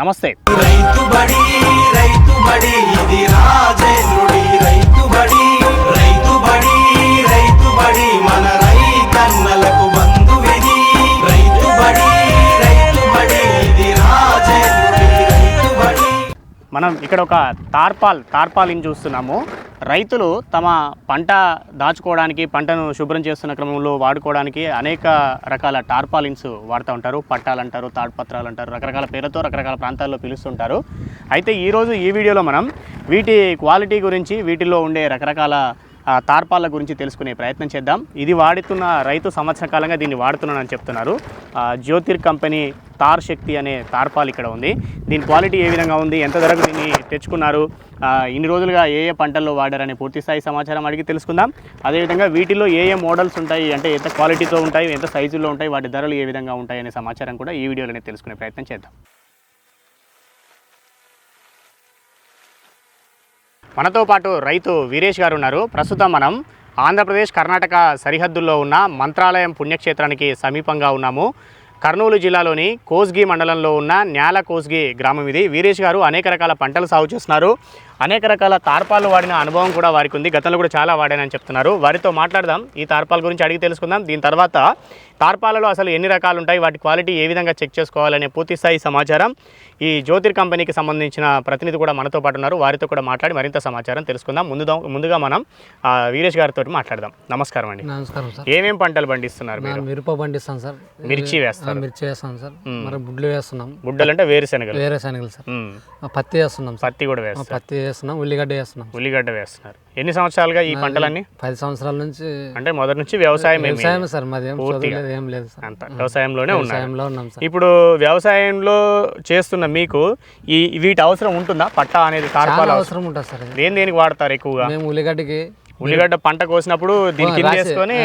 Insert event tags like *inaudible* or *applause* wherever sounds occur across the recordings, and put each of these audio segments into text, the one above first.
నమస్తే. మనం ఇక్కడ ఒక తార్పాల్ తార్పాలిని చూస్తున్నాము. రైతులు తమ పంట దాచుకోవడానికి పంటను శుభ్రం చేస్తున్న క్రమంలో వాడుకోవడానికి అనేక రకాల టార్పాలిన్స్ వాడుతూ ఉంటారు. పట్టాలు అంటారు తాడ్పత్రాలు అంటారు రకరకాల పేర్లతో రకరకాల ప్రాంతాల్లో పిలుస్తుంటారు. అయితే ఈరోజు ఈ వీడియోలో మనం వీటి క్వాలిటీ గురించి వీటిలో ఉండే రకరకాల తార్పాల గురించి తెలుసుకునే ప్రయత్నం చేద్దాం. ఇది వాడుతున్న రైతు సంవత్సర కాలంగా దీన్ని వాడుతున్నానని చెప్తున్నారు. జ్యోతిర్ కంపెనీ తార్ శక్తి అనే తార్పాల్ ఇక్కడ ఉంది. దీని క్వాలిటీ ఏ విధంగా ఉంది? ఎంత ధరకు దీన్ని తెచ్చుకున్నారు? ఇన్ని రోజులుగా ఏ ఏ పంటల్లో వాడారనే పూర్తి స్థాయి సమాచారం అడిగి తెలుసుకుందాం. అదేవిధంగా వీటిలో ఏ ఏ మోడల్స్ ఉంటాయి? అంటే ఎంత క్వాలిటీతో ఉంటాయి? ఎంత సైజుల్లో ఉంటాయి? వాటి ధరలు ఏ విధంగా ఉంటాయి? అనే సమాచారం కూడా ఈ వీడియోలోనే తెలుసుకునే ప్రయత్నం చేద్దాం. మనతో పాటు రైతు వీరేష్ గారు ఉన్నారు. ప్రస్తుతం మనం ఆంధ్రప్రదేశ్ కర్ణాటక సరిహద్దుల్లో ఉన్న మంత్రాలయం పుణ్యక్షేత్రానికి సమీపంగా ఉన్నాము. కర్నూలు జిల్లాలోని కోస్గి మండలంలో ఉన్న న్యాల కోస్గి గ్రామం ఇది. వీరేష్ గారు అనేక రకాల పంటలు సాగు చేస్తున్నారు. అనేక రకాల తార్పాలు వాడిన అనుభవం కూడా వారికి ఉంది. గతంలో కూడా చాలా వాడానని చెప్తున్నారు. వారితో మాట్లాడదాం. ఈ తార్పాల గురించి అడిగి తెలుసుకుందాం. దీని తర్వాత తార్పాలలో అసలు ఎన్ని రకాలు ఉంటాయి? వాటి క్వాలిటీ ఏ విధంగా చెక్ చేసుకోవాలనే పూర్తి స్థాయి సమాచారం ఈ జ్యోతిర్ కంపెనీకి సంబంధించిన ప్రతినిధి కూడా మనతో పాటు ఉన్నారు. వారితో కూడా మాట్లాడి మరింత సమాచారం తెలుసుకుందాం. ముందు ముందుగా మనం ఆ, వీరేష్ గారితో మాట్లాడదాం. నమస్కారం అండి. నమస్కారం సార్. ఏమేం పంటలు పండిస్తున్నారు మీరు? మిరప పండిస్తాను సార్. మిర్చి వేస్తారు. ఆ, మిర్చి వేస్తాం సార్. మరి గుడ్లు వేస్తున్నాం. బుడ్డలు అంటే వేరుశనగలు వేరే శనగలు సార్ పత్తి వేస్తున్నాం పత్తి కూడా ఆ, వేస్తారు పత్తి వేస్తున్నాం ఉల్లిగడ్డ వేస్తున్నాం. ఉల్లిగడ్డ వేస్తున్నారు. ఎన్ని సంవత్సరాలుగా ఈ పంటలన్నీ? పది సంవత్సరాల నుంచి అంటే మొదటి నుంచి వ్యవసాయం వ్యవసాయం సార్ మాది ఏం లేదు సార్. అంత వ్యవసాయంలోనే వ్యవసాయంలో ఉన్నాం సార్. ఇప్పుడు వ్యవసాయంలో చేస్తున్న మీకు ఈ వీటి అవసరం ఉంటుందా? పట్టా అనేది అవసరం ఉంటుంది సార్. దేని దేనికి వాడతారు ఎక్కువగా? మేము ఉల్లిగడ్డకి ఉల్లిగడ్డ పంట కోసినప్పుడు దీని కింద రాసి- వేసుకొని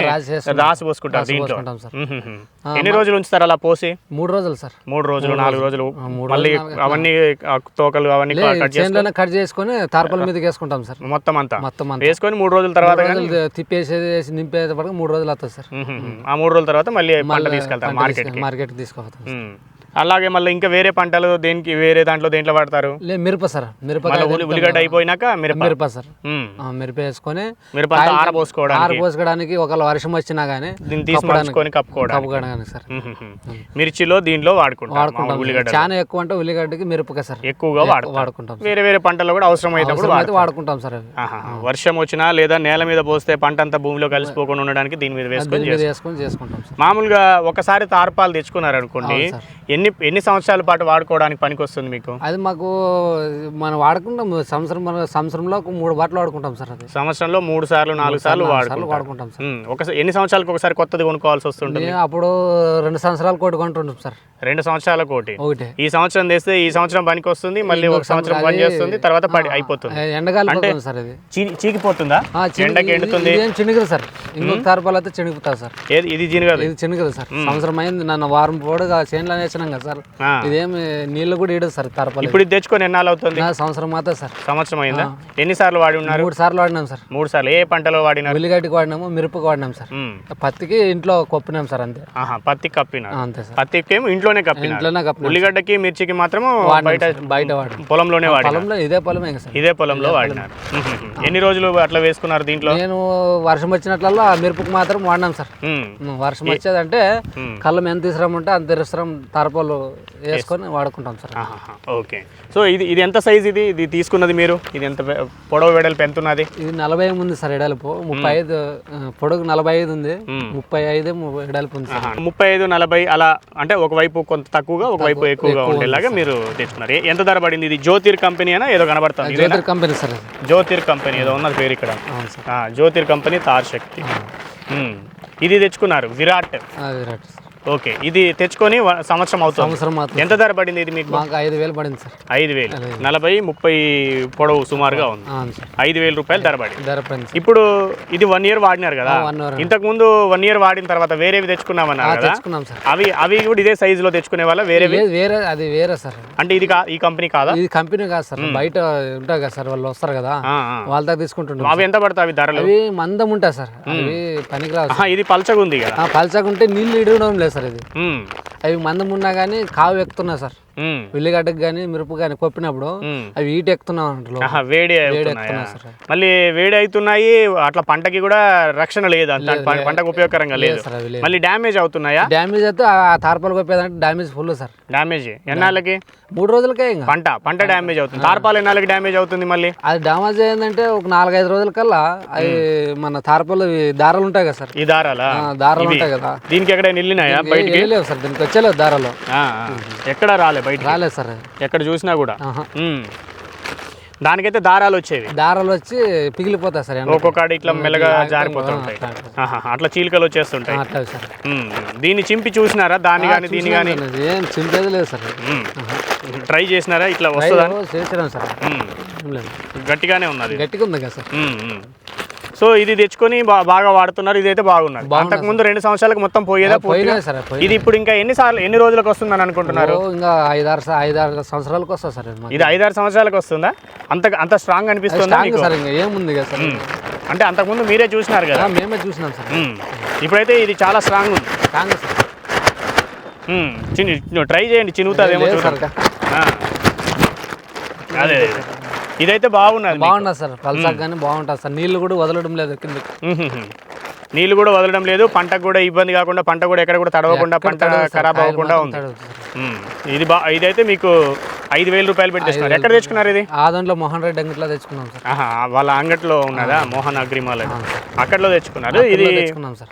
రాసి పోసుకుంటారు దీంట్లో. పోసుకుంటాం సార్. మ్మ్. ఎన్ని రోజులు ఉంచుతారు అలా పోసి? మూడు రోజులు సార్. మూడు రోజులు నాలుగు రోజులు. మళ్ళీ అవన్నీ తోకలు అవన్నీ కట్ చేసుకొని తార్పల మీదకి వేసుకుంటాం సార్. మొత్తం అంతా? మొత్తం వేసుకొని మూడు రోజుల తర్వాత తిప్పేసేది నింపేది మూడు రోజులు అవుతుంది సార్. ఆ మూడు రోజుల తర్వాత మళ్ళీ పంట తీసుకెళ్తారు మార్కెట్కి. మార్కెట్కి తీసుకోపోతాం మ్మ్. అలాగే మళ్ళీ ఇంకా వేరే పంటలు దేనికి వేరే దాంట్లో దేంట్లో వాడతారు? మిరప సార్. మిరప ఉల్లిగడ్డ అయిపోయినాక మిరప. మిరప సార్. మిరప వేసుకొని మిరప ఆరబోసుకోవడానికి. ఆరపోసుకోవడానికి ఒకవేళ వర్షం వచ్చినా గానీ దీన్ని తీసుకొని కప్పుకోవడానికి. కప్పుకోవడానికి సార్. మిర్చిలో దీంట్లో వాడుకుంటాం వాడుకుంటాం ఉల్లిగడ్డ చాలా ఎక్కువ అంటే ఉల్లిగడ్డకి మిరపక సార్. ఎక్కువగా వాడుకుంటాం. వేరే వేరే పంటల్లో కూడా అవసరం అయినప్పుడు అయితే వాడుకుంటాం సార్. వర్షం వచ్చినా లేదా నేల మీద పోస్తే పంట అంతా భూమిలో కలిసిపోకుండా ఉండడానికి దీని మీద వేసుకొని చేసుకుంటాం మామూలుగా ఒకసారి తార్పాలు తెచ్చుకున్నారు అనుకోండి సార్. ఎన్ని ఎన్ని సంవత్సరాల పాటు వాడుకోవడానికి పనికి వస్తుంది మీకు? అది మాకు మనం వాడుకుంటాం సంవత్సరం మన సంవత్సరంలో ఒక మూడు బాటలు వాడుకుంటాం సార్ అది. సంవత్సరంలో మూడు సార్లు నాలుగు సార్లు వాడుకుంటారు. వాడుకుంటాం సార్. ఉమ్, ఒకసారి ఎన్ని సంవత్సరాలకు ఒకసారి కొత్తది కొనుక్కోవాల్సి వస్తుంటుంది? అప్పుడు రెండు సంవత్సరాలు కోటి కొంటుంటాం సార్. రెండు సంవత్సరాల కోటి. ఒకటి. ఈ సంవత్సరం తెస్తే ఈ సంవత్సరం పనికి వస్తుంది మళ్ళీ ఒక సంవత్సరం పని చేస్తుంది తర్వాత పడి అయిపోతుంది. ఎండగాలి పోతుంది సార్ ఇది చీ- చీకిపోతుందా? ఆ, చిన్న- ఎండకి ఎండుతుంది. ఇది ఏం చినుగురు సార్ ఇంకొక తారపాలు అయితే చినుగుతారు సార్. ఏది ఇది జీనగదు ఇది చినుగురు సార్. సంవత్సరం అయింది నన్ను వారం పొడుగా చేనులో వేసినాం కదా సార్. ఇదేమి నీళ్ళు కూడా ఇడదు సార్ తారపాలు. ఇప్పుడు ఇది తెచ్చుకొని ఎన్నాళ్ళు అవుతుంది? సంవత్సరం మాత్రం సార్. సంవత్సరం అయిందా? ఎన్నిసార్లు వాడి ఉన్నారు? మూడు సార్లు వాడినాం సార్. మూడు సార్లు. ఏ పంటలో వాడినారు? ఉల్లిగడ్డకి వాడినాము మిరపకి వాడినాం సార్. పత్తికి ఇంట్లో కొప్పినాం సార్ అంతే. పత్తి కప్పినారు. ఆ, అంతే సార్. పత్తికి ఏమో ఇంట్లోనే కప్పినారు. ఇంట్లోనే కప్పినాం ఉల్లిగడ్డకి మిర్చికి మాత్రము వాడినాం బయట. బయట వాడినాం. పొలంలోనే వాడినారు. పొలంలో ఇదే పొలమే సార్. ఇదే పొలంలో వాడినారు. ఎన్ని రోజులు అట్లా వేసుకున్నారు దీంట్లో? నేను వర్షం వచ్చినట్లల్లా మిరపకి మాత్రం వాడినాం సార్. వర్షం వచ్చేదంటే. కళ్ళం ఎంత తీసుకురామంటే అంత తీసుకురాం తారపాలు వేసుకొని వాడుకుంటాం సార్. ఓకే. సో ఇది ఇది ఎంత సైజ్ ఇది? ఇది తీసుకున్నది మీరు? ఇది ఎంత పొడవు వెడల్పు ఎంత ఉన్నది? ఇది నలభై ఉంది సార్ ఎడల్పు. ముప్పై ఐదు ఆ, పొడుగు నలభై ఐదు ఉంది. మ్మ్. ముప్పై ఐదు ఎడల్పు ఉంది సార్. ముప్పై ఐదు నలభై అలా అంటే ఒకవైపు కొంత తక్కువగా ఒకవైపు ఎక్కువగా ఉండేలాగా మీరు తెచ్చుకున్నారు ఏ- ఎంత ధర పడింది ఇది? జ్యోతిర్ కంపెనీ అయినా ఏదో కనబడుతుంది? Jyotir company sir Jyotir company ఏదో ఉన్నది పేరు ఇక్కడ. జ్యోతిర్ కంపెనీ తార్ శక్తి. ఇది తెచ్చుకున్నారు విరాట్. అది రైట్ సార్. ఓకే. ఇది తెచ్చుకొని సంవత్సరం అవుతుంది. సంవత్సరం ఎంత ధర పడింది ఇది మీకు? మాకు ఐదు వేలు పడింది సార్. ఐదు వేలు. నలభై ముప్పై పొడవు సుమారుగా ఉంది. ఐదు వేల రూపాయలు ధర పడింది. ధర పడింది ఇప్పుడు ఇది వన్ ఇయర్ వాడినారు కదా. ఇంతకు ముందు వన్ ఇయర్ వాడిన తర్వాత వేరేవి తెచ్చుకున్నామన్నారు కదా. తెచ్చుకున్నాం సార్. అవి అవి కూడా ఇదే సైజులో తెచ్చుకునే వాళ్ళ వేరేవి? లేదు వేరే అది వేరే సార్. అంటే ఇది ఈ కంపెనీ కాదా? ఇది కంపెనీ కాదు సార్. బయట ఉంటాయి కదా సార్ వాళ్ళు వస్తారు కదా. వాళ్ళ దగ్గర తీసుకుంటుంటాం అవి ఎంత పడతాయి అవి ధరలు? అవి మందం ఉంటాయి సార్. అవి సార్. ఆహా, ఇది పలచగా ఉంది కదా ఆ పల్చకుంటే నీళ్ళు ఇడవడం లేదు సార్ ఇది. అవి మందం ఉన్నా కానీ కావు ఎక్కుతున్నాయి సార్ ఉల్లిగడ్డకు కానీ మిరపకు కానీ కొప్పినప్పుడు. అవి ఈట ఎక్కుతున్నాం వేడి. మళ్ళీ వేడి అవుతున్నాయి అట్లా పంటకి కూడా రక్షణ లేదు అంత. పంటకు ఉపయోగకరంగా లేదు మళ్ళీ డ్యామేజ్ అవుతున్నాయా? డ్యామేజ్ అయితే ఆ తార్పాలు కొప్పేదంటే డ్యామేజ్ ఫుల్ సార్. డ్యామేజ్? ఎన్నాళ్ళకి? మూడు రోజులకే ఇంకా. పంట పంట డ్యామేజ్ అవుతుంది. తార్పాలు ఎన్నాళ్ళకి డ్యామేజ్ అవుతుంది మళ్ళీ? అది డ్యామేజ్ అయిందంటే ఒక నాలుగైదు రోజుల కల్లా అవి మన తార్పాలు దారాలు ఉంటాయి కదా సార్. ఈ దారాలా? దారాలు. ఉంటాయి కదా. దీనికి ఎక్కడ నిల్లినాయా బయటికి? వెళ్ళలేవు సార్ దీనికి వచ్చేలేవు దారాలు. ఎక్కడ రాలే బయటికి. రాలేదు సార్. ఎక్కడ చూసినా కూడా. దానికైతే దారాలు వచ్చేవి. దారాలు వచ్చి పిగిలిపోతాయి సార్ ఎండకి. ఒక్కొక్కటి ఇట్లా మెల్లగా లాగితే జారిపోతూ ఆ, ఉంటాయి. అట్లా. చీలికలు వచ్చేస్తుంటాయి. దీన్ని చింపి చూసినారా? దాన్ని కానీ దీన్ని కానీ ఏం చింపేది లేదు సార్. ట్రై చేసినారా? ఇట్లా వస్తుందా? చేసినాం సార్. గట్టిగానే ఉన్నది. గట్టిగా ఉంది కదా సార్. సో ఇది తెచ్చుకొని బాగా వాడుతున్నారు. ఇదైతే బాగున్నది అంతకు ముందు రెండు సంవత్సరాలకు మొత్తం పోయేదా ఇది ఇప్పుడు ఇంకా ఎన్ని సార్లు ఎన్ని రోజులకు వస్తుందని అనుకుంటున్నారు? ఇంకా ఐదారు ఐదారు సంవత్సరాలకు వస్తుంది సార్ ఇది ఐదారు సంవత్సరాలకు వస్తుందా? అంత అంత స్ట్రాంగ్ అనిపిస్తుందా సార్ ఇంకా ఏముంది కదా సార్. ఉమ్. అంటే అంతకుముందు మీరే చూసినారు కదా? మేమే చూసినాం సార్. ఇప్పుడైతే ఇది చాలా స్ట్రాంగ్ ఉంది. Strong sir. ఉమ్. చిన్ని ట్రై చేయండి చినుగుతుందేమో చూడండి. అదే అదే. ఇదైతే బాగున్నది. బాగుంటుంది సార్ పల్సాక్ కానీ బాగుంటుంది సార్. నీళ్ళు కూడా వదలడం లేదు కిందకి. ఉహుహు. నీళ్ళు కూడా వదలడం లేదు పంటకు కూడా ఇబ్బంది కాకుండా పంట కూడా ఎక్కడ కూడా తడవకుండా పంట ఖరాబ్ అవ్వకుండా ఉంది. ఇది బా ఇదైతే మీకు ఐదు వేల రూపాయలు పెట్టి తెచ్చుకున్నారు ఎక్కడ తెచ్చుకున్నారు ఇది? ఆ దాంట్లో మోహన్ రెడ్డి అంగిట్లో తెచ్చుకున్నాం సార్. వాళ్ళ అంగట్లో ఉన్నదా? మోహన్ అగ్రిమాల్. అక్కడలో తెచ్చుకున్నారు. ఇది తెచ్చుకున్నాం sir.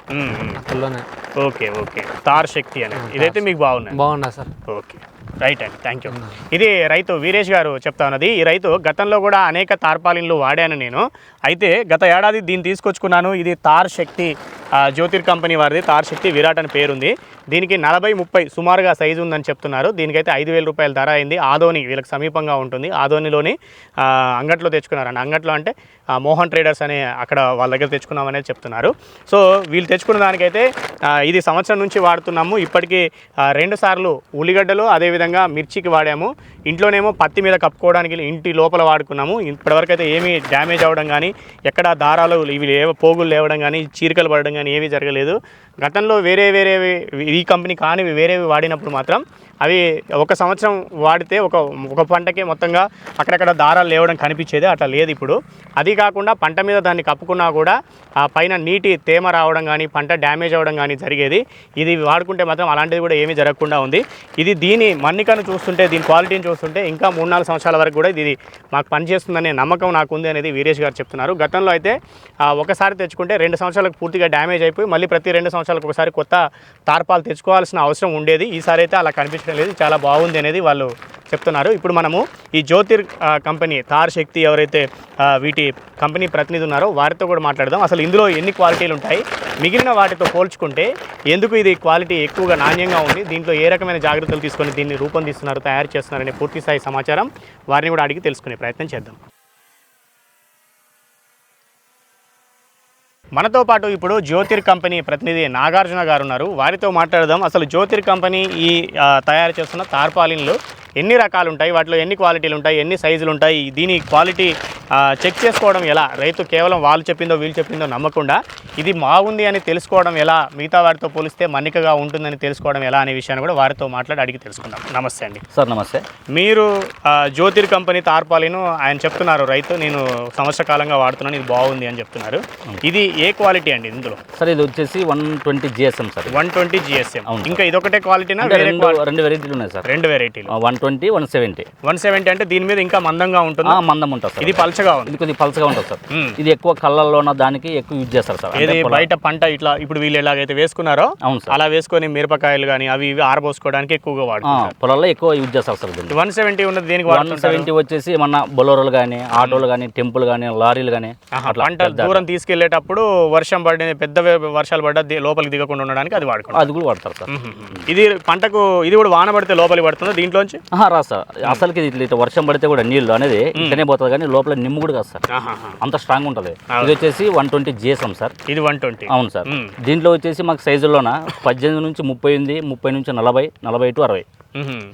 Okay okay. Taar Shakti అని. ఇదైతే మీకు బాగున్నది. బాగున్నా సార్. ఓకే. రైట్ అండి థ్యాంక్ యూ ఇది రైతు వీరేష్ గారు చెప్తా ఉన్నది. ఈ రైతు గతంలో కూడా అనేక తార్పాలిన్లు వాడాను నేను. అయితే గత ఏడాది దీన్ని తీసుకొచ్చుకున్నాను. ఇది తార్ శక్తి జ్యోతిర్ కంపెనీ వారిది. తార్ శక్తి విరాట్ అని పేరుంది. దీనికి నలభై ముప్పై సుమారుగా సైజు ఉందని చెప్తున్నారు. దీనికైతే ఐదు వేల రూపాయల ధర అయింది. ఆదోని వీళ్ళకి సమీపంగా ఉంటుంది. ఆదోనిలోని అంగట్లో తెచ్చుకున్నారండి. అంగట్లో అంటే మోహన్ ట్రేడర్స్ అనే అక్కడ వాళ్ళ దగ్గర తెచ్చుకున్నామని చెప్తున్నారు. సో వీళ్ళు తెచ్చుకున్న దానికైతే ఇది సంవత్సరం నుంచి వాడుతున్నాము. ఇప్పటికీ రెండు సార్లు ఉల్లిగడ్డలు అదే అదేవిధంగా మిర్చికి వాడాము. ఇంట్లోనేమో పత్తి మీద కప్పుకోవడానికి ఇంటి లోపల వాడుకున్నాము. ఇప్పటివరకు అయితే ఏమీ డ్యామేజ్ అవ్వడం కానీ ఎక్కడ దారాలు ఇవి లేవ పోగులు లేవడం కానీ చీరికలు పడడం కానీ ఏమీ జరగలేదు. గతంలో వేరే వేరే ఈ కంపెనీ కానివి వేరేవి వాడినప్పుడు మాత్రం అవి ఒక సంవత్సరం వాడితే ఒక ఒక పంటకే మొత్తంగా అక్కడక్కడ దారాలు లేవడం కనిపించేది అట్లా లేదు ఇప్పుడు. అది కాకుండా పంట మీద దాన్ని కప్పుకున్నా కూడా ఆ పైన నీటి తేమ రావడం కానీ పంట డ్యామేజ్ అవ్వడం కానీ జరిగేది. ఇది వాడుకుంటే మాత్రం అలాంటిది కూడా ఏమీ జరగకుండా ఉంది. ఇది దీని మన్నికను చూస్తుంటే దీని క్వాలిటీని చూస్తుంటే ఇంకా మూడు నాలుగు సంవత్సరాల వరకు కూడా ఇది మాకు పనిచేస్తుందనే నమ్మకం నాకు ఉంది అనేది వీరేష్ గారు చెప్తున్నారు. గతంలో అయితే ఒకసారి తెచ్చుకుంటే రెండు సంవత్సరాలకు పూర్తిగా డ్యామేజ్ అయిపోయి మళ్ళీ ప్రతి రెండు సంవత్సరాలకు ఒకసారి కొత్త తార్పాలు తెచ్చుకోవాల్సిన అవసరం ఉండేది. ఈసారి అయితే అలా కనిపించడం లేదు. చాలా బాగుంది అనేది వాళ్ళు చెప్తున్నారు. ఇప్పుడు మనము ఈ జ్యోతిర్ కంపెనీ తార్ శక్తి ఎవరైతే వీటి కంపెనీ ప్రతినిధి ఉన్నారో వారితో కూడా మాట్లాడదాం. అసలు ఇందులో ఎన్ని క్వాలిటీలు ఉంటాయి? మిగిలిన వాటితో పోల్చుకుంటే ఎందుకు ఇది క్వాలిటీ ఎక్కువగా నాణ్యంగా ఉంది? దీంట్లో ఏ రకమైన జాగ్రత్తలు తీసుకొని దీన్ని రూపొందిస్తున్నారు తయారు చేస్తున్నారనే పూర్తి స్థాయి సమాచారం వారిని కూడా అడిగి తెలుసుకునే ప్రయత్నం చేద్దాం. మనతో పాటు ఇప్పుడు జ్యోతిర్ కంపెనీ ప్రతినిధి నాగార్జున గారు ఉన్నారు. వారితో మాట్లాడదాం. అసలు జ్యోతిర్ కంపెనీ ఈ తయారు చేస్తున్న తార్పాలిన్లు ఎన్ని రకాలు ఉంటాయి వాటిలో ఎన్ని క్వాలిటీలు ఉంటాయి ఎన్ని సైజులు ఉంటాయి దీని క్వాలిటీ చెక్ చేసుకోవడం ఎలా? రైతు కేవలం వాళ్ళు చెప్పిందో వీళ్ళు చెప్పిందో నమ్మకుండా ఇది బాగుంది అని తెలుసుకోవడం ఎలా? మిగతా వాటితో పోలిస్తే మన్నికగా ఉంటుందని తెలుసుకోవడం ఎలా అనే విషయాన్ని కూడా వారితో మాట్లాడి అడిగి తెలుసుకుందాం. నమస్తే అండి. సార్ నమస్తే. మీరు జ్యోతిర్ కంపెనీ తార్పాలిను ఆయన చెప్తున్నారు. రైతు నేను సంవత్సర కాలంగా వాడుతున్నాను ఇది బాగుంది అని చెప్తున్నారు. ఇది ఏ క్వాలిటీ అండి ఇందులో? సార్ ఇది వచ్చేసి one twenty GSM sir. One twenty GSM అవును ఇంకా ఇదొకటే క్వాలిటీనా? రెండు వెరైటీలు ఉన్నాయి సార్. రెండు వెరైటీలు one twenty one seventy. One seventy అంటే దీని మీద ఇంకా మందంగా ఉంటుంది? మందం ఉంటుంది సార్. ఇది పలచగా ఉంది. ఇది కొద్దిగా పలసగా ఉంటుంది సార్. ఇది ఎక్కువ కళ్ళల్లో ఉన్న దానికి ఎక్కువ యూజ్ చేస్తారు సార్. పొల- బయట పంట ఇట్లా ఇప్పుడు వీళ్ళు ఎలాగైతే వేసుకున్నారో అవును సార్. అలా వేసుకొని మిరపకాయలు కానీ అవి ఇవి ఆరబోసుకోవడానికి ఎక్కువగా ఆ, వాడుతుంటారు పొలాల్లో ఎక్కువ యూజ్ చేస్తారు సార్ దీన్ని. వన్ సెవెంటీ ఉన్నది దేనికి వన్ సెవెంటీ వచ్చేసి మన బొలోరోలు కానీ ఆటోలు కానీ టెంపుల్ కానీ లారీలు కానీ అట్లా దూరం తీసుకెళ్ళేటప్పుడు వర్షం పడిన పెద్ద వర్షాలు పడ్డా లోపలికి దిగకుండా ఉండడానికి అది వాడుకుంటారు. అది కూడా వాడతారు సార్. ఇది పంటకు ఇది కూడా వాన పడితే లోపలికి పడుతుందా దీంట్లోంచి? రా సార్. అసలుకి ఇట్లా ఇట్లా వర్షం పడితే కూడా నీళ్ళు అనేది ఇట్లనే పోతుంది కానీ లోపల నిమ్ము కూడా కాదు సార్. అంత స్ట్రాంగ్ ఉంటుంది. ఇది వచ్చేసి వన్ ట్వంటీ జిఎస్ఎం సార్. ఇది వన్ ట్వంటీ. అవును సార్. దీంట్లో వచ్చేసి మాకు సైజుల్లోన పద్దెనిమిది నుంచి ముప్పై ఎనిమిది ముప్పై నుంచి నలభై నలభై టు అరవై.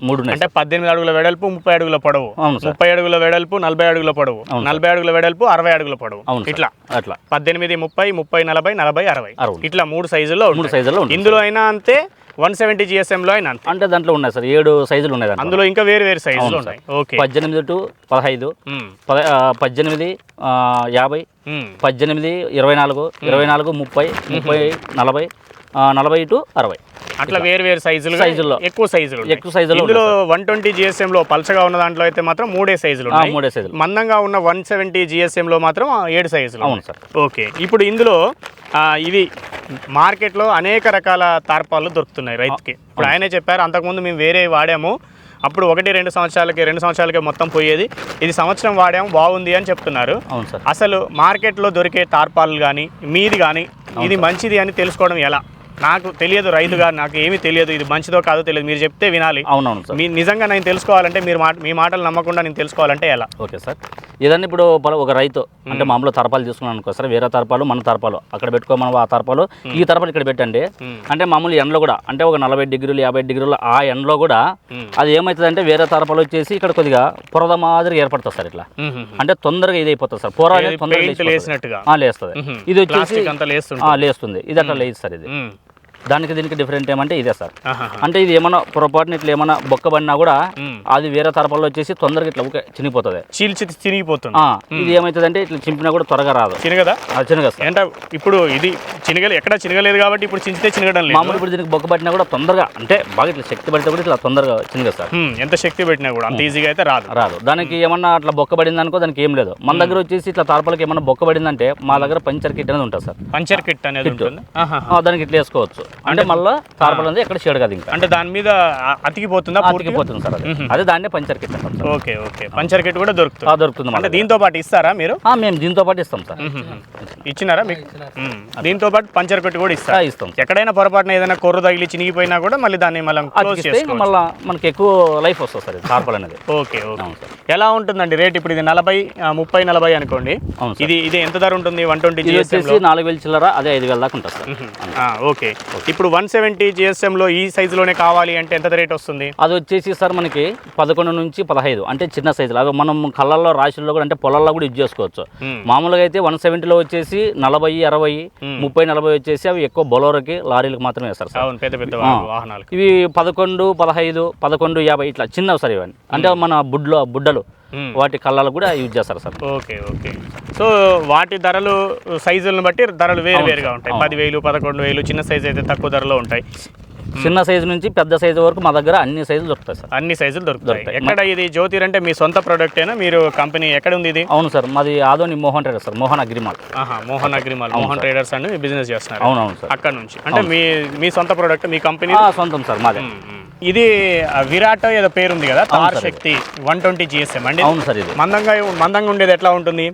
మూడు అంటే పద్దెనిమిది అడుగుల వెడల్పు ముప్పై అడుగుల పొడవు. ముప్పై అడుగుల వెడల్పు నలభై అడుగుల పొడవు. నలభై అడుగుల వెడల్పు అరవై అడుగుల పొడవు. ఇట్లా. అట్లా. పద్దెనిమిది ముప్పై ముప్పై నలభై నలభై అరవై. ఇట్లా మూడు సైజుల్లో మూడు సైజుల్లో ఇందులో అయినా అంతే వన్ సెవెంటీ జిఎస్ఎంలో అయినా అంటే దాంట్లో ఉన్నాయి సార్ ఏడు సైజులు ఉన్నాయి అందులో ఇంకా వేరు వేరు సైజులు ఉన్నాయి. ఓకే. పద్దెనిమిది టు పదహైదు పద్దెనిమిది యాభై. పద్దెనిమిది ఇరవై నాలుగు ఇరవై నాలుగు ముప్పై ముప్పై నలభై నలభై టు అరవై. అట్లా వేరు వేరు సైజులు సైజుల్లో. ఎక్కువ సైజులు. ఎక్కువ సైజులో ఇందులో వన్ ట్వంటీ జిఎస్ఎం లో పల్చగా ఉన్న దాంట్లో అయితే మాత్రం మూడే సైజులు మూడే సైజులు. మందంగా ఉన్న వన్ సెవెంటీ జిఎస్ఎం లో మాత్రం ఏడు సైజులు అవును. సార్. ఓకే. ఇప్పుడు ఇందులో ఇవి మార్కెట్లో అనేక రకాల తార్పాలు దొరుకుతున్నాయి రైతుకి. ఇప్పుడు ఆయనే చెప్పారు అంతకుముందు మేము వేరే వాడాము. అప్పుడు ఒకటి రెండు సంవత్సరాలకి రెండు సంవత్సరాలకి మొత్తం పోయేది. ఇది సంవత్సరం వాడాము బాగుంది అని చెప్తున్నారు. అసలు మార్కెట్లో దొరికే తార్పాలు కానీ మీది కానీ ఇది మంచిది అని తెలుసుకోవడం ఎలా? నాకు తెలియదు రైతుగా నాకు ఏమీ తెలియదు ఇది మంచిదో కాదో తెలియదు. మీరు చెప్తే వినాలి. అవునవును సార్. మీ నిజంగా నేను తెలుసుకోవాలంటే మీరు మాట మీ మాటలు నమ్మకుండా నేను తెలుసుకోవాలంటే ఎలా? Okay sir. ఏదన్నా ఇప్పుడు ఒక రైతు అంటే మామూలు తరపాలు తీసుకున్నాను అనుకో సార్ వేరే తరపాలు మన తరపాలు అక్కడ పెట్టుకో మనం ఆ తరపాలు ఈ తరపాలు ఇక్కడ పెట్టండి. అంటే మామూలు ఎండలో కూడా అంటే ఒక నలభై డిగ్రీలు యాభై డిగ్రీలు ఆ ఎండలో కూడా. అది ఏమవుతుంది అంటే వేరే తరపాలు వచ్చేసి ఇక్కడ కొద్దిగా పొరద మాదిరి ఏర్పడుతుంది సార్ ఇట్లా. అంటే తొందరగా ఇది అయిపోతుంది సార్. పొర లేస్తుంది. ఇది వచ్చేసి లేస్తుంది. ఇది అట్లా లేదు సార్ ఇది. దానికి దీనికి డిఫరెంట్ ఏమంటే ఇదే సార్. అంటే ఇది ఏమన్నా పొరపాటున ఇట్లా ఏమన్నా బొక్కబడినా కూడా. అది వేరే తరపాల్లో వచ్చేసి తొందరగా ఇట్లా ఊకే చినిగిపోతుంది. చీల్చి చినిగిపోతుంది. ఇది ఏమవుతుందంటే ఇట్లా చింపినా కూడా త్వరగా రాదు. చినగదా? అది ఏంట ఇప్పుడు ఇది చినగలు ఎక్కడ చినగలేదు కాబట్టి ఇప్పుడు చించితే చినగడం లేదు. మామూలు ఇప్పుడు దీనికి బొక్క పట్టినా కూడా తొందరగా అంటే బాగా ఇట్లా శక్తి పడితే కూడా ఇట్లా తొందరగా చిన్నగా సార్. ఎంత శక్తి పెట్టినా కూడా అంత ఈజీగా అయితే రాదు. రాదు. దానికి ఏమన్నా అట్లా బొక్క పడింది అనుకో దానికి ఏం లేదు. మన దగ్గర వచ్చేసి ఇట్లా తార్పాలకి ఏమన్నా బొక్క పడిందంటే మా దగ్గర పంచర్ కిట్ అనేది ఉంటుంది సార్. పంచర్ కిట్ అనేది ఉంటుంది. దానికి ఇట్లా వేసుకోవచ్చు. అంటే మళ్ళీ తార్పాలు అనేది ఎక్కడ చేయడు కదా ఇంకా. అంటే దాని మీద అతికిపోతుందా అతికిపోతుంది సార్ అది. అదే దాన్నే పంచర్ కిట్ అంటాం ఓకే ఓకే. పంచర్ కిట్ కూడా దొరుకుతుంది. దొరుకుతుంది అంటే దీంతో పాటు ఇస్తారా మీరు? ఆ, మేము దీంతో పాటు ఇస్తాం సార్. ఇచ్చినారా మీకు. దీంతో పాటు పంచర్ కట్టి కూడా ఇస్తారు? ఇస్తాం. ఎక్కడైనా పొరపాటున ఏదైనా కొర్ర తగిలి చినిగిపోయినా కూడా మళ్ళీ దాన్ని మళ్ళీ మళ్ళీ మనకి ఎక్కువ లైఫ్ వస్తుంది సార్ ఇది తార్పాలు అనేది. Okay okay. ఎలా ఉంటుందండి రేట్? ఇప్పుడు ఇది నలభై ముప్పై నలభై అనుకోండి. ఇది ఇది ఎంత ధర ఉంటుంది? వన్ ట్వంటీ నాలుగు వేలు చిల్లర అదే ఐదు వేల దాకా ఉంటుంది సార్. ఓకే. ఇప్పుడు వన్ సెవెంటీ జిఎస్ఎంలో ఈ సైజులోనే కావాలి అంటే ఎంత రేట్ వస్తుంది? అది వచ్చేసి సార్ మనకి పదకొండు నుంచి పదహైదు అంటే చిన్న సైజులు. అవి మనం కళ్ళల్లో రాశుల్లో కూడా అంటే పొలాల్లో కూడా యూజ్ చేసుకోవచ్చు. మ్మ్. మామూలుగా అయితే వన్ సెవెంటీలో వచ్చేసి నలభై అరవై ముప్పై నలభై వచ్చేసి అవి ఎక్కువ బొలోరకి లారీలకు మాత్రమే వేస్తారు సార్. పెద్ద పెద్ద ఆ. వాహనాలకి. ఇవి పదకొండు పదహైదు పదకొండు యాభై ఇట్లా చిన్నవి సార్ ఇవన్నీ. అంటే మన బుడ్లో బుడ్డలు. వాటి కళ్ళలో కూడా యూజ్ చేస్తారు సార్. Okay okay. సో వాటి ధరలు సైజులను బట్టి ధరలు వేరు వేరుగా ఉంటాయి. పదివేలు పదకొండు వేలు చిన్న సైజు అయితే తక్కువ ధరలో ఉంటాయి. చిన్న సైజు నుంచి పెద్ద సైజు వరకు మా దగ్గర అన్ని సైజులు దొరుకుతాయి సార్. అన్ని సైజులు దొరుకుతాయి. ఎక్కడ ఇది జ్యోతిర్ అంటే మీ సొంత ప్రోడక్ట్ అయినా మీరు కంపెనీ ఎక్కడ ఉంది ఇది? అవును సార్ మాది ఆదోని మోహన్ ట్రేడర్ సార్ మోహన్ అగ్రిమాల్ ఆహా మోహన్ అగ్రిమాల్ మోహన్ ట్రేడర్స్ అని బిజినెస్ చేస్తున్నారు. అవునవును సార్. అక్కడ నుంచి. అంటే మీ మీ సొంత ప్రోడక్ట్ మీ కంపెనీ? సొంతం సార్ మాదే. ఇది విరాట్ ఏదో పేరు ఉంది కదా Taar Shakti one twenty GSM అండి. అవును సార్ ఇది. మందంగా మందంగా ఉండేది ఎట్లా ఉంటుంది?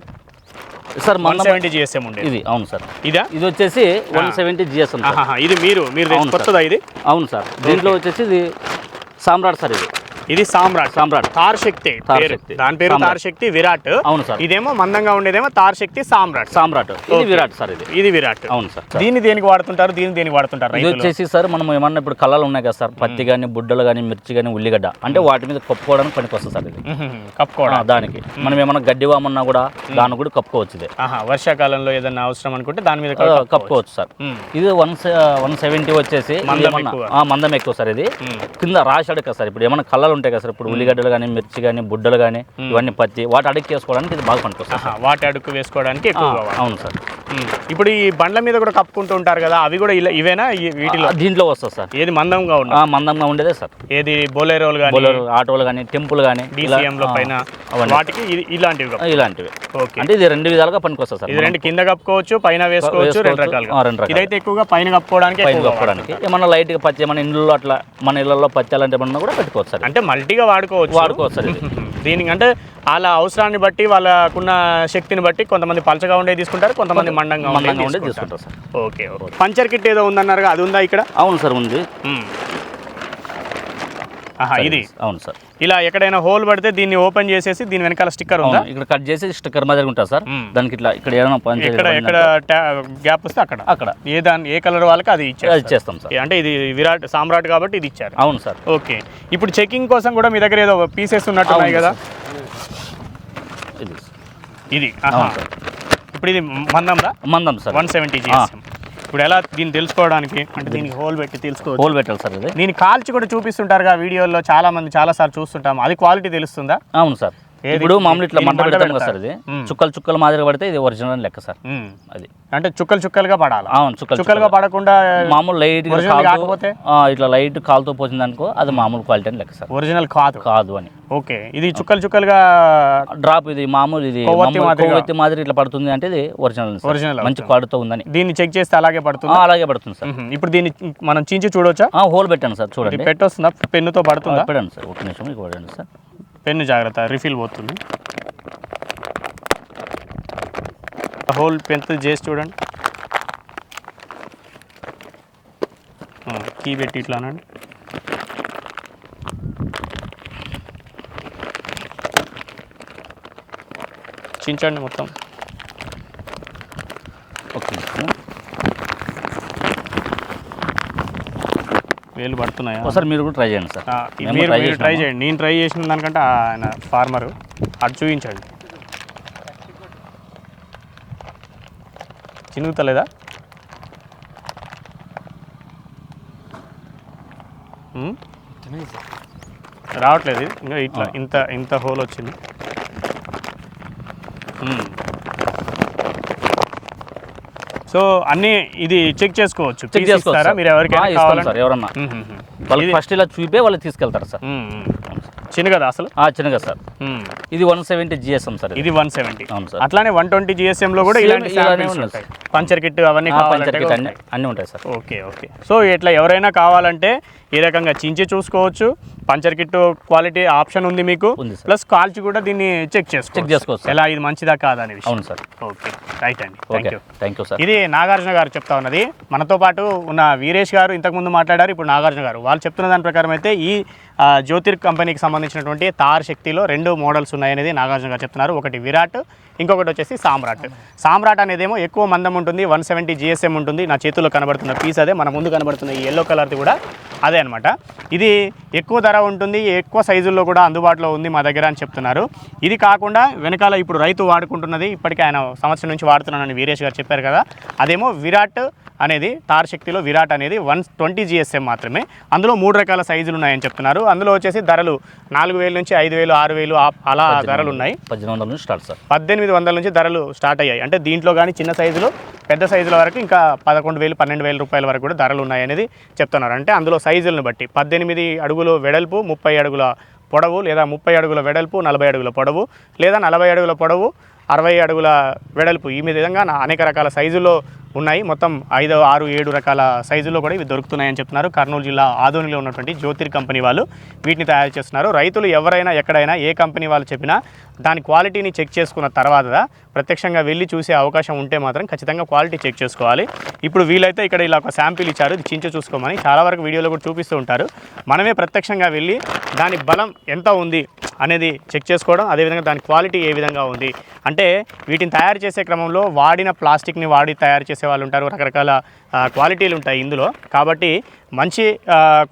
సార్ వన్ సెవెంటీ జిఎస్ఎం ఉండేది. ఇది అవును సార్. ఇదా? ఇది వచ్చేసి వన్ సెవెంటీ జిఎస్ఎం ఇది మీరు మీరు. కొత్తదా ఇది? అవును సార్. దీంట్లో వచ్చేసి ఇది సామ్రాట్ సార్ ఇది. ఇది సామ్రాట్ సామ్రాట్. తార్ శక్తి. దాని పేరు. తార్ శక్తి విరాట్. అవును సార్. ఇదేమో మందంగా ఉండేదేమో తార్ శక్తి సామ్రాట్. సామ్రాట్. ఇది. విరాట్ సార్ ఇది. ఇది విరాట్. అవును సార్. దీన్ని దేనికి వాడుతుంటారు? దీన్ని దేనికి వాడుతుంటారు ఇది వచ్చేసి సార్ మనం ఏమన్నా ఇప్పుడు కళ్ళలు ఉన్నాయి కదా సార్ పత్తి కానీ బుడ్డలు కానీ మిర్చి కానీ ఉల్లిగడ్డ. అంటే వాటి మీద కప్పుకోవడానికి పనికి వస్తుంది సార్ ఇది. కప్పుకోవడం దానికి. మనం ఏమన్నా గడ్డి వామన్నా కూడా దాన్ని కూడా కప్పుకోవచ్చు ఇది. ఆహా వర్షాకాలంలో ఏదైనా అవసరం అనుకుంటే దాని మీద కప్పుకోవచ్చు. సార్. ఇది వన్ వన్ సెవెంటీ వచ్చేసి మందం ఏమన్నా- ఎక్కువ. సార్ ఇది. కింద రాసి అడగ సార్ ఇప్పుడు ఏమైనా కళ్ళలు ఉంటాయి కదా సార్. ఇప్పుడు ఉల్లిగడ్డలు కానీ మిర్చి కానీ బుడ్డలు కానీ ఇవన్నీ పత్తి వాటి అడిగి చేసుకోవడానికి ఇది బాగా పనికొస్తుంది ఆహా, వాటి అడుగు వేసుకోవడానికి. అవును సార్. ఇప్పుడు ఈ బండ్ల మీద కూడా కప్పుకుంటూ ఉంటారు కదా అవి కూడా ఇలా ఇవేనా వీటిలో? దీంట్లో వస్తుంది సార్. ఏది మందంగా ఆ, మందంగా ఉండేదే సార్. ఏది బోలేరోలు కానీ బొలర్ ఆటోలు కానీ టెంపుల్ కానీ పైన. వాటికి ఇలాంటివి ఇలాంటివి. ఓకే. అంటే ఇది రెండు విధాలుగా పనికొస్తుంది సార్. ఇది రెండు కింద కప్పుకోవచ్చు పైన వేసుకోవచ్చు రెండు. రకాలుగా. రెండు రకాలు. ఇదైతే ఎక్కువగా పైన కప్పుకోవడానికి పైన కప్పడానికి ఏమన్నా లైట్గా పచ్చి ఏమన్నా ఇండ్లలో అట్లా మన ఇళ్ళల్లో పచ్చి అలాంటి ఏమన్నా కూడా పెట్టుకోవచ్చు సార్. అంటే మల్టీగా వాడుకోవచ్చు. వాడుకోవచ్చు సార్ ఇది *laughs* దీనికి అంటే వాళ్ళ అవసరాన్ని బట్టి వాళ్ళకున్న శక్తిని బట్టి కొంతమంది పల్చగా ఉండే తీసుకుంటారు కొంతమంది మందంగా ఉండే తీసుకుంటారు. Sir. Okay okay. Puncture kit ఏదో ఉందన్నారు అది ఉందా ఇక్కడ? అవును సార్ ఉంది. ఇది. అవును సార్. ఇలా ఎక్కడైనా హోల్ పడితే దీన్ని ఓపెన్ చేసేసి దీని వెనకాల స్టిక్కర్ ఉందా? ఇక్కడ కట్ చేసి స్టిక్కర్ మాదిరి ఉంటుంది సార్. దానికి ఇట్లా ఇక్కడ పని చేయాలి ఎక్కడ గ్యాప్ వస్తే అక్కడ. అక్కడ. ఏ దాని ఏ కలర్ వాళ్ళకి అది ఇచ్చారు చేస్తాం సార్. అంటే ఇది విరాట్ సామ్రాట్ కాబట్టి ఇది ఇచ్చారు. అవును సార్. ఓకే. ఇప్పుడు చెకింగ్ కోసం కూడా మీ దగ్గర ఏదో పీసెస్ ఉన్నట్టున్నాయి అవును కదా? ఇది ఇది ఇప్పుడు ఇది మందందా మందం సార్. వన్ సెవెంటీ జిఎస్ఎం ఇప్పుడు ఎలా దీన్ని తెలుసుకోవడానికి? అంటే దీనికి హోల్ పెట్టి తెలుసుకోవచ్చు. హోల్ పెట్టాలి సార్ ఇది. దీని కాల్చి కూడా చూపిస్తుంటారుగా వీడియోలో చాలా మంది చాలా సార్లు చూస్తుంటాం అది క్వాలిటీ తెలుస్తుందా? అవును సార్? ఇప్పుడు మామూలు ఇట్లా మంట పెడతాం కదా సార్. ఇది. చుక్కలు చుక్కలు మాదిరిగా పడితే ఇది ఒరిజినల్ లెక్క సార్. అది. అంటే చుక్కలు చుక్కలుగా పడాలి? అవును చుక్కలు చుక్కలుగా పడకుండా మామూలు లైట్ కాకపోతే? ఇట్లా లైట్ కాలుతో పోసింది అనుకో అది మామూలు క్వాలిటీ అని లెక్క సార్. ఒరిజినల్ కాదు. కాదు అని. ఓకే. ఇది చుక్కలు చుక్కలుగా డ్రాప్ ఇది మామూలు ఇది కొవ్వొత్తి మాదిరి ఇట్లా పడుతుంది అంటే ఇది ఒరిజినల్. Original మంచి. క్వాలిటీతో ఉందని. దీన్ని చెక్ చేస్తే అలాగే పడుతుంది? అలాగే పడుతుంది సార్. ఇప్పుడు దీన్ని మనం చించి చూడవచ్చా హోల్ పెట్టాను సార్ చూడండి. పెట్టొస్తుందా? పెన్నుతో పడుతుందా? పెట్టండి సార్. ఒక నిమిషం పడండి సార్. పెన్ను జాగ్రత్త రిఫిల్ పోతుంది. హోల్ పెన్త్ చేసి చూడండి. Hmm, కీ పెట్టి ఇట్లా అనండి. చించండి మొత్తం ఒక నిమిషం. వేలు పడుతున్నాయా? ఒకసారి మీరు కూడా ట్రై చేయండి సార్. మీరు మీరు ట్రై. చేయండి. నేను ట్రై చేసిన దానికంటే ఆయన ఫార్మరు అటు చూపించండి. చినుగుతలేదా? రావట్లేదు. ఇంకా ఇట్లా ఇంత ఇంత హోల్ వచ్చింది ఉమ్. సో అన్నీ ఇది చెక్ చేసుకోవచ్చు చెక్ చేసుకోవచ్చు. మీరు ఎవరికైనా ఇస్తాం సార్ ఎవరన్నా. వాళ్ళకి ఫస్ట్ ఇలా చూపే వాళ్ళు తీసుకెళ్తారు సార్. చిన్నగదా అసలు? ఆ, చిన్నగా సార్. ఇది వన్ సెవెంటీ జిఎస్ఎం సార్ ఇది. One seventy. అవును సార్. అట్లానే వన్ ట్వంటీ జిఎస్ఎం లో కూడా ఇలాంటి ఉంటాయి. పంచర్ కిట్ అవన్నీ పంచర్ కిట్ అన్ని ఉంటాయి. అన్నీ ఉంటాయి సార్. Okay okay. సో ఇట్లా ఎవరైనా కావాలంటే ఈ రకంగా చించి చూసుకోవచ్చు. పంచర్ కిట్ క్వాలిటీ ఆప్షన్ ఉంది మీకు. ప్లస్ కాల్చి కూడా దీన్ని చెక్ చేసుకోవచ్చు. Check చేసుకోవచ్చు. ఎలా ఇది మంచిదా కాదా అనే విషయం. అవును సార్. ఓకే. రైట్ అండి. Thank you thank you sir ఇది నాగార్జున గారు చెప్తా ఉన్నది. మనతో పాటు ఉన్న వీరేష్ గారు ఇంతకుముందు మాట్లాడారు ఇప్పుడు నాగార్జున గారు. వాళ్ళు చెప్తున్న దాని ప్రకారం అయితే ఈ జ్యోతిర్ కంపెనీకి సంబంధించినటువంటి తార్ శక్తిలో రెండు మోడల్స్ ఉన్నాయనేది నాగార్జున గారు చెప్తున్నారు. ఒకటి విరాట్ ఇంకొకటి వచ్చేసి సామ్రాట్. సామ్రాట్ అనేదేమో ఎక్కువ మందం ఉంటుంది వన్ సెవెంటీ జిఎస్ఎం ఉంటుంది. నా చేతిలో కనబడుతున్న పీస్ అదే మన ముందు కనబడుతున్న ఈ ఎల్లో కలర్ది కూడా అదే అనమాట ఇది ఎక్కువ ధర ఉంటుంది ఎక్కువ సైజుల్లో కూడా అందుబాటులో ఉంది మా దగ్గర అని చెప్తున్నారు. ఇది కాకుండా వెనకాల ఇప్పుడు రైతు వాడుకుంటున్నది ఇప్పటికే ఆయన సంవత్సరం నుంచి వాడుతున్నానని వీరేష్ గారు చెప్పారు కదా. అదేమో విరాట్ అనేది తార్ శక్తిలో విరాట్ అనేది వన్ ట్వంటీ జిఎస్ఎం మాత్రమే. అందులో మూడు రకాల సైజులు ఉన్నాయని చెప్తున్నారు. అందులో వచ్చేసి ధరలు నాలుగు వేల నుంచి ఐదు వేలు ఆరు వేలు అలా ధరలు ఉన్నాయి. పద్దెనిమిది వందల నుంచి స్టార్ట్ సార్. పద్దెనిమిది వందల నుంచి ధరలు స్టార్ట్ అయ్యాయి. అంటే దీంట్లో కానీ చిన్న సైజులు పెద్ద సైజుల వరకు ఇంకా పదకొండు వేలు పన్నెండు వేల రూపాయల వరకు కూడా ధరలు ఉన్నాయి అనేది చెప్తున్నారు. అంటే అందులో సైజులను బట్టి పద్దెనిమిది అడుగులు వెడల్పు ముప్పై అడుగుల పొడవు లేదా ముప్పై అడుగుల వెడల్పు నలభై అడుగుల పొడవు లేదా నలభై అడుగుల పొడవు అరవై అడుగుల వెడల్పు. ఈ విధంగా అనేక రకాల సైజుల్లో ఉన్నాయి. మొత్తం ఐదు ఆరు ఏడు రకాల సైజులో కూడా ఇవి దొరుకుతున్నాయని చెప్తున్నారు. కర్నూలు జిల్లా ఆదోనిలో ఉన్నటువంటి జ్యోతిర్ కంపెనీ వాళ్ళు వీటిని తయారు చేస్తున్నారు. రైతులు ఎవరైనా ఎక్కడైనా ఏ కంపెనీ వాళ్ళు చెప్పినా దాని క్వాలిటీని చెక్ చేసుకున్న తర్వాత ప్రత్యక్షంగా వెళ్ళి చూసే అవకాశం ఉంటే మాత్రం ఖచ్చితంగా క్వాలిటీ చెక్ చేసుకోవాలి. ఇప్పుడు వీలైతే ఇక్కడ ఇలా ఒక శాంపిల్ ఇచ్చారు. ఇది చించి చూసుకోమని చాలా వరకు వీడియోలో కూడా చూపిస్తూ ఉంటారు. మనమే ప్రత్యక్షంగా వెళ్ళి దాని బలం ఎంత ఉంది అనేది చెక్ చేసుకోవడం అదేవిధంగా దాని క్వాలిటీ ఏ విధంగా ఉంది అంటే వీటిని తయారు చేసే క్రమంలో వాడిన ప్లాస్టిక్ని వాడి తయారు చేసే వాళ్ళు ఉంటారు రకరకాల క్వాలిటీలు ఉంటాయి ఇందులో. కాబట్టి మంచి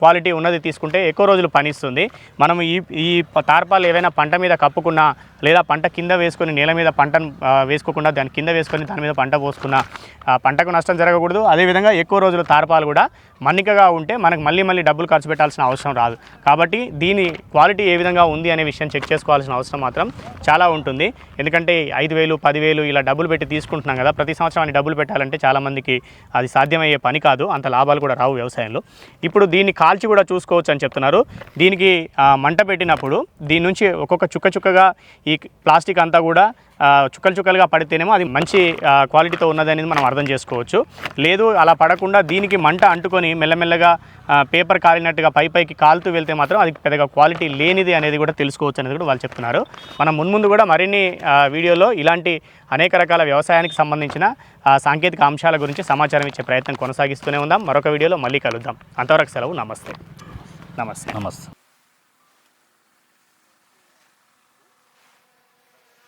క్వాలిటీ ఉన్నది తీసుకుంటే ఎక్కువ రోజులు పనిస్తుంది. మనం ఈ ఈ తార్పాలు ఏవైనా పంట మీద కప్పుకున్నా లేదా పంట కింద వేసుకొని నేల మీద పంటను వేసుకోకుండా దాని కింద వేసుకొని దాని మీద పంట పోసుకున్నా ఆ, పంటకు నష్టం జరగకూడదు. అదేవిధంగా ఎక్కువ రోజులు తార్పాలు కూడా మన్నికగా ఉంటే మనకు మళ్ళీ మళ్ళీ డబ్బులు ఖర్చు పెట్టాల్సిన అవసరం రాదు. కాబట్టి దీని క్వాలిటీ ఏ విధంగా ఉంది అనే విషయం చెక్ చేసుకోవాల్సిన అవసరం మాత్రం చాలా ఉంటుంది. ఎందుకంటే ఐదు వేలు పదివేలు ఇలా డబ్బులు పెట్టి తీసుకుంటున్నాం కదా ప్రతి సంవత్సరం అని డబ్బులు పెట్టాలంటే చాలామందికి అది సాధ్యమయ్యే పని కాదు. అంత లాభాలు కూడా రావు వ్యవసాయంలో. ఇప్పుడు దీన్ని కాల్చి కూడా చూసుకోవచ్చు అని చెప్తున్నారు. దీనికి మంట పెట్టినప్పుడు దీని నుంచి ఒక్కొక్క చుక్క చుక్కగా ఈ ప్లాస్టిక్ అంతా కూడా చుక్కలు చుక్కలుగా పడితేనేమో అది మంచి క్వాలిటీతో ఉన్నదనేది మనం అర్థం చేసుకోవచ్చు. లేదు అలా పడకుండా దీనికి మంట అంటుకొని మెల్లమెల్లగా పేపర్ కాలినట్టుగా పై పైకి కాలుతూ వెళ్తే మాత్రం అది పెద్దగా క్వాలిటీ లేనిది అనేది కూడా తెలుసుకోవచ్చు అనేది కూడా వాళ్ళు చెప్తున్నారు. మనం మున్ముందు కూడా మరిన్ని వీడియోలో ఇలాంటి అనేక రకాల వ్యవసాయానికి సంబంధించిన సాంకేతిక అంశాల గురించి సమాచారం ఇచ్చే ప్రయత్నం కొనసాగిస్తూనే ఉందాం. మరొక వీడియోలో మళ్ళీ కలుద్దాం. అంతవరకు సెలవు. నమస్తే. నమస్తే. నమస్తే.